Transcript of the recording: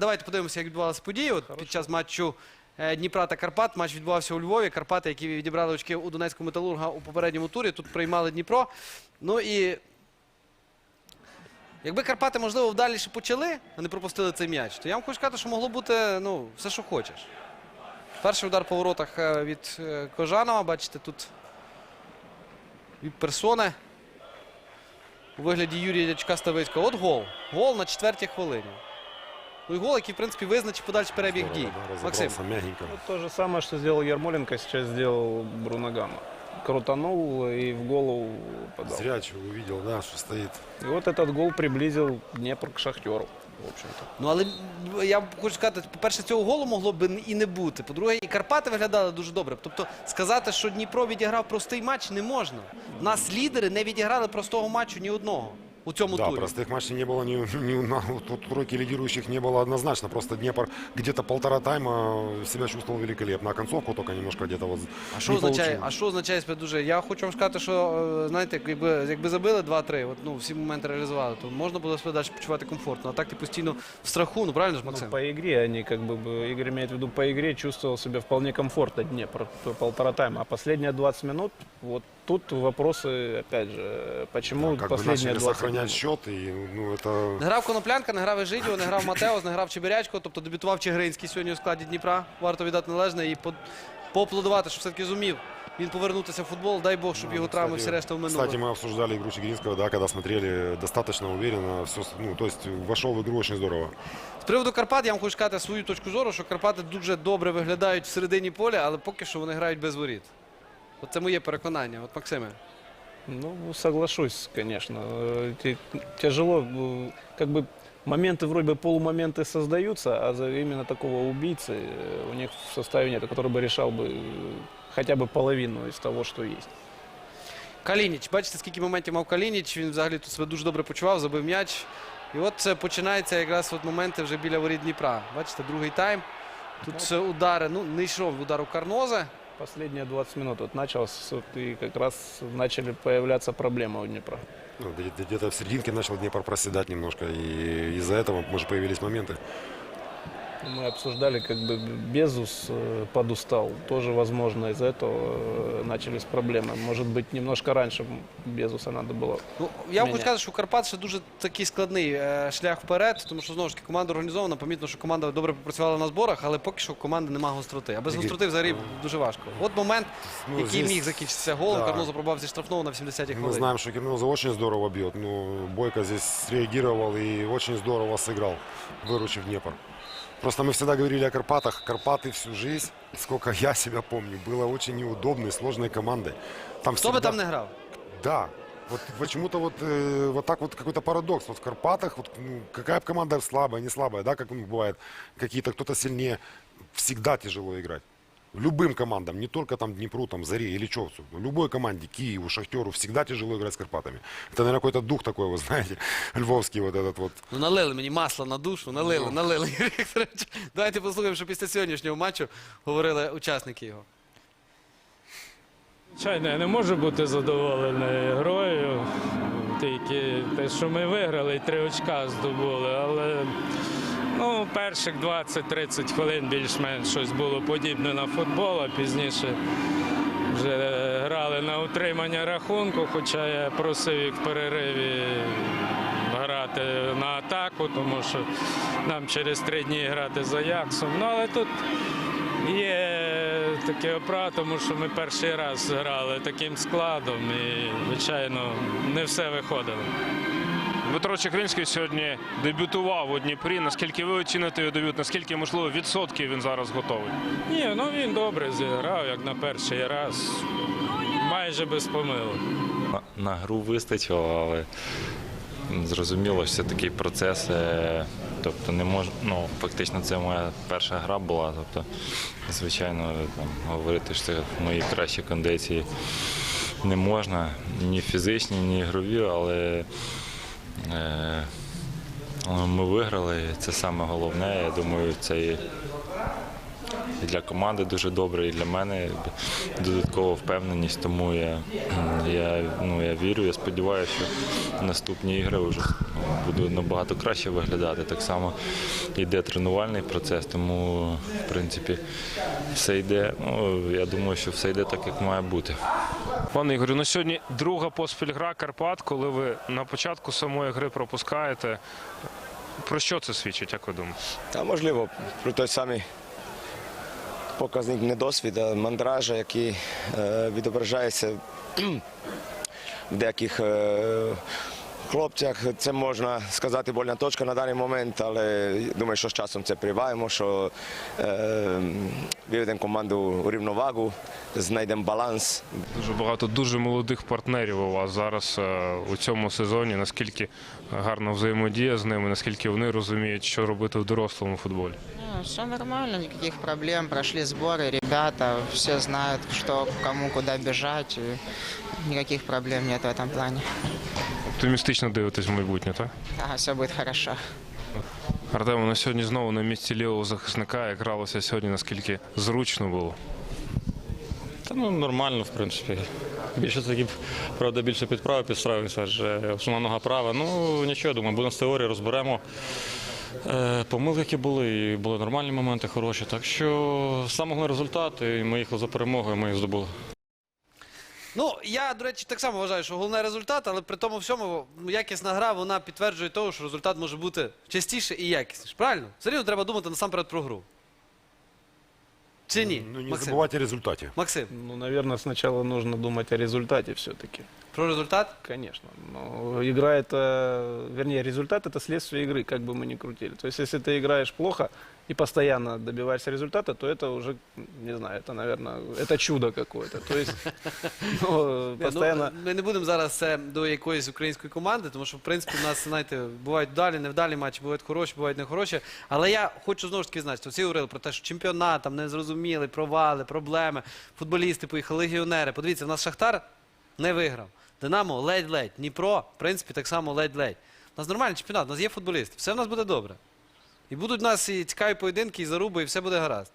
Давайте подивимося, як відбувалися події. От під час матчу е, Дніпра та Карпат. Матч відбувався у Львові. Карпати, які відібрали очки у Донецького металурга у попередньому турі. Тут приймали Дніпро. Ну і якби Карпати, можливо, вдаліше почали, а не пропустили цей м'яч, то я вам хочу сказати, що могло бути ну, все, що хочеш. Перший удар по воротах е, від е, Кожанова. Бачите, тут від персони у вигляді Юрія Дячка Ставицького. От гол. Гол на четвертій хвилині. Ну і гол, який, в принципі, визначив подальший перебіг дій. Максим. мягенько. Вот то же самое, что сделал Ярмоленко, сейчас сделал Бруно Гамма. Крутанул и в голову подал. Зрячий увидел, да, что стоит. И вот этот гол приблизил Днепр к Шахтеру, в общем-то. Ну, але я хочу сказати, по-перше, цього голу могло б і не бути. По-друге, і Карпати виглядали дуже добре. Тобто сказати, що Дніпро відіграв простий матч, не можна. У нас лідери не відіграли простого матчу ні одного у цьому Да, турі. простых матчей не было, ни, ни у нас, вот тут тройки лидирующих не было однозначно. Просто Днепр где-то полтора тайма себя чувствовал великолепно. А концовку только немножко где-то вот А що не означає? получилось. А що означає себе дуже? Я хочу вам сказати, що е, знаєте, якби, якби забили 2-3, от, ну, всі моменти реалізували, то можна було себе далі почувати комфортно. А так ти постійно в страху, ну правильно ж, Ну, Максим? по игре они, как бы, бы- Игорь имеет в виду, по игре чувствовал себя вполне комфортно Днепр, п- полтора тайма. А последние 20 минут, вот тут вопросы, опять же, почему как бы последние начали 20 сохранять минут? счет. И, ну, это... Не грав Коноплянка, не грав Ежидіо, не грав Матеос, не грав Чебирячко, тобто дебютував Чигиринський сьогодні у складі Дніпра. Варто віддати належне і по- поаплодувати, що все-таки зумів він повернутися в футбол. Дай Бог, щоб його травми всі решта в Кстати, минуле. мы обсуждали игру Чигиринского, да, когда смотрели достаточно уверенно. Все, ну, то есть вошел в игру очень здорово. З приводу Карпат я вам хочу сказати свою точку зору, що Карпати дуже добре виглядають в середині поля, але поки що вони грають без воріт. От це моє переконання. От Максиме. Ну, соглашусь, конечно. Э, те- Тяжело, э, как бы моменты, вроде бы полумоменты создаются, а за именно такого убийцы э, у них в составе нет, который бы решал бы э, хотя бы половину из того, что есть. Калініч, бачите, скільки моментів мав Калініч. Він взагалі тут себе дуже добре почував, забив м'яч. І от це починається якраз от моменти вже біля воріт Дніпра. Бачите, другий тайм. Тут це удари. Ну, не йшов удар у Карноза. Последние 20 минут вот началось, вот, и как раз начали появляться проблемы у Днепра. Ну, где- где-то в серединке начал Днепр проседать немножко. И из-за этого, может, появились моменты. Мы обсуждали, как бы Безус э, подустал. Тоже, возможно, из-за этого э, начались проблемы. Может быть, немножко раньше Безуса надо было. Ну, я вам хочу Міняє. сказати, що у Карпат ще дуже такий складний е, шлях вперед, тому що знову ж таки команда організована. Помітно, що команда добре попрацювала на зборах, але поки що у команди немає гостроти. А без Ігор, гостроти взагалі дуже важко. От момент, Ну, який здесь- міг закінчитися голом. Да. Карноза пробував зі штрафного на 80-й Мы хвилині. знаем, что Кирноза очень здорово бьет. но Бойко здесь среагировал и очень здорово сыграл, выручив Днепр. Просто мы всегда говорили о Карпатах. Карпаты всю жизнь, сколько я себя помню, было очень неудобной, сложной командой. Там Хто би всегда- там не грав? Да. Вот почему-то вот, э, вот так вот какой-то парадокс. Вот в Карпатах, вот, ну, какая бы команда слабая, не слабая, да, как у них бывает, какие-то кто-то сильнее, всегда тяжело играть. Любым командам, не только там Днепру, там Заре или Човцу, любой команде, Киеву, Шахтеру, всегда тяжело играть с Карпатами. Это, наверное, какой-то дух такой, вы знаете, львовский вот этот вот. Ну, налили мені масло на душу, налили, Ну. налили. Юрій Вікторович. Давайте послухаємо, що після сьогоднішнього матчу говорили учасники його. Звичайно, я не можу бути задоволений грою. Тільки те, що ми виграли, і три очка здобули. Але ну, перших 20-30 хвилин більш-менш щось було подібне на футбол, а пізніше вже грали на утримання рахунку, хоча я просив їх в перериві грати на атаку, тому що нам через три дні грати за Яксом. Ну, але тут Є таке опра, тому що ми перший раз грали таким складом і, звичайно, не все виходило. Дмитро Чекринський сьогодні дебютував у Дніпрі. Наскільки ви оціните його дебют? Наскільки можливо відсотків він зараз готовий? Ні, ну він добре зіграв, як на перший раз, майже без помилок. На, на гру вистачило, але зрозуміло, що це такий процес. е, Тобто не мож... ну, фактично це моя перша гра була. Тобто, звичайно, там, говорити, що це мої кращі кондиції не можна. Ні фізичні, ні ігрові, але ми виграли. Це саме головне. Я думаю, цей і для команди дуже добре, і для мене додаткова впевненість. Тому я, я, ну, я вірю, я сподіваюся, що наступні ігри вже буду набагато краще виглядати. Так само йде тренувальний процес, тому в принципі все йде. Ну, я думаю, що все йде так, як має бути. Пане Ігорю, на сьогодні друга поспіль гра Карпат, коли ви на початку самої гри пропускаєте. Про що це свідчить, як ви думаєте? Та можливо, про той самий показник недосвіду, мандража, який е, відображається в деяких е, хлопцях. Це можна сказати больна точка на даний момент, але думаю, що з часом це приваємо, що е, виведемо команду у рівновагу, знайдемо баланс, Дуже багато дуже молодих партнерів у вас зараз у цьому сезоні. Наскільки гарна взаємодія з ними, наскільки вони розуміють, що робити в дорослому футболі? Все нормально, никаких проблем. Прошли сборы, ребята, все знают, что кому куда бежать. и никаких проблем нет в этом плане. Оптимістично дивитесь в майбутнє, так? Да, все будет хорошо. Артему, на сьогодні знову на місці лівого захисника як гралося сьогодні, наскільки зручно було. Та ну нормально, в принципі. Більше таки, правда, більше під право підстраюся, адже основна нога права. Ну нічого, думаю, будемо з теорії, розберемо. Е, помилки, які були, і були нормальні моменти хороші. Так що саме головний результат, і ми їхали за перемогою, ми їх здобули. Ну, я, до речі, так само вважаю, що головний результат, але при тому всьому ну, якісна гра вона підтверджує того, що результат може бути частіше і якісніше. Правильно? Все рівно треба думати насамперед про гру. Чи ні? Ну, не Максим? забывайте о результате. Максим, Ну, наверное, сначала нужно думать о результате все-таки. про результат? Конечно. Но игра это, вернее, результат это следствие игры, как бы мы ни крутили. То есть, если ты играешь плохо и постоянно добиваешься результата, то это уже, не знаю, это, наверное, это чудо какое-то. То есть, ну, Ні, постоянно... Ну, ми не будемо зараз це до якоїсь української команди, тому що, в принципі, у нас, знаєте, бувають вдалі, невдалі матчі, бувають хороші, бувають нехороші. Але я хочу знову ж таки значити, всі говорили про те, що чемпіонат там незрозуміли, провали, проблеми, футболісти поїхали, легіонери. Подивіться, в нас Шахтар не виграв. Динамо ледь-ледь. Дніпро, в принципі, так само ледь-ледь. У нас нормальний чемпіонат, у нас є футболісти, все в нас буде добре. І будуть у нас і цікаві поєдинки, і заруби, і все буде гаразд.